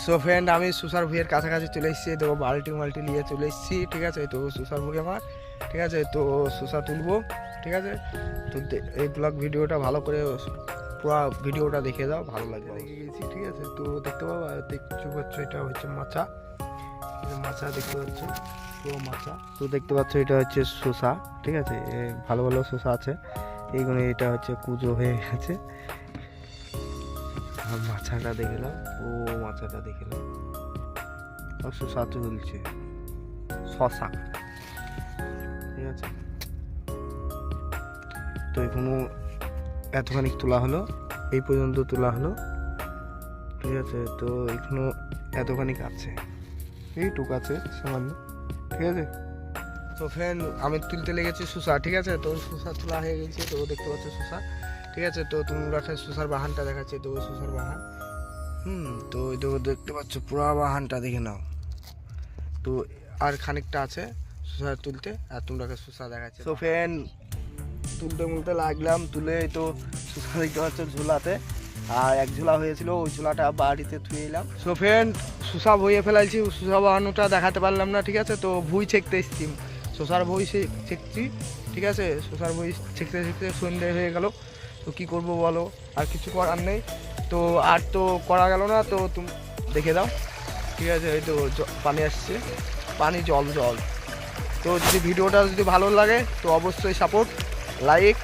So friend আমি সুসার ভুইয়ের কাছাকাছি চলে এসেছি। তো বাল্টি মাল্টি নিয়ে চলে এসেছি, ঠিক আছে? তো সুসার ভুই আমার, ঠিক আছে? তো সুসা তুলবো, ঠিক আছে? তো এই ব্লগ ভিডিওটা ভালো করে, পুরো ভিডিওটা দেখে দাও ভালো লাগবে দেখে গেছি, ঠিক আছে? তো দেখতে পাবো, দেখতে পাচ্ছ এটা হচ্ছে মাচা মাচা দেখতে পাচ্ছ, পুরো মাচা তো দেখতে পাচ্ছ এটা হচ্ছে শসা ঠিক আছে? ভালো ভালো শসা আছে। এইগুলো, এটা হচ্ছে কুজো হয়ে গেছে। আর মাছাটা দেখে নাও ও মাছাটা দেখে নাও আর শসা চলছে শশা। ঠিক আছে? তো এখনও এতখানি তোলা হলো, এই পর্যন্ত তোলা হলো। ঠিক আছে, তো এখনও এতখানি আছে। এইটুক আছে, সামান্য। ঠিক আছে? তো ফ্রেন্ড আমি তুলতে লেগেছি সুসা ঠিক আছে? তো সুসা তোলা হয়ে গেছে, তো দেখতে পাচ্ছ সুসা ঠিক আছে? তো তোমরা এখন সুসার বাহানটা দেখাচ্ছে তো সুসার বাহান। হুম তো এই তো দেখতে পাচ্ছ পুরা বাহানটা দেখে নাও। তো আর খানিকটা আছে সুসা তুলতে আর তোমরা সুসা দেখাচ্ছে। তো ফ্রেন্ড তুলতে মুলতে লাগলাম তুলে তো সুসা দেখতে পাচ্ছ ঝোলাতে। আর এক ঝোলা হয়েছিল ওই ঝোলাটা বাড়িতে থুয়ে এলাম। সো ফ্রেন্ড সুসা বইয়ে ফেলাইছি সুসা বাহানুটা দেখাতে পারলাম না ঠিক আছে? তো ভুই ছেঁকতে এসছি। শশার বই সে ছেঁকছি ঠিক আছে? শশার বই ছেঁকতে ছেঁকতে সন্ধে হয়ে গেল। তো কি করব বলো? আর কিছু করার নেই। তো আর তো করা গেল না, তো তুমি দেখে দাও। ঠিক আছে, এই তো পানি আসছে। পানি, জল জল। তো যদি ভিডিওটা যদি ভালো লাগে, তো অবশ্যই সাপোর্ট লাইক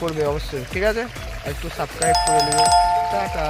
করবে অবশ্যই। ঠিক আছে? একটু সাবস্ক্রাইব করে নেবে। টাটা।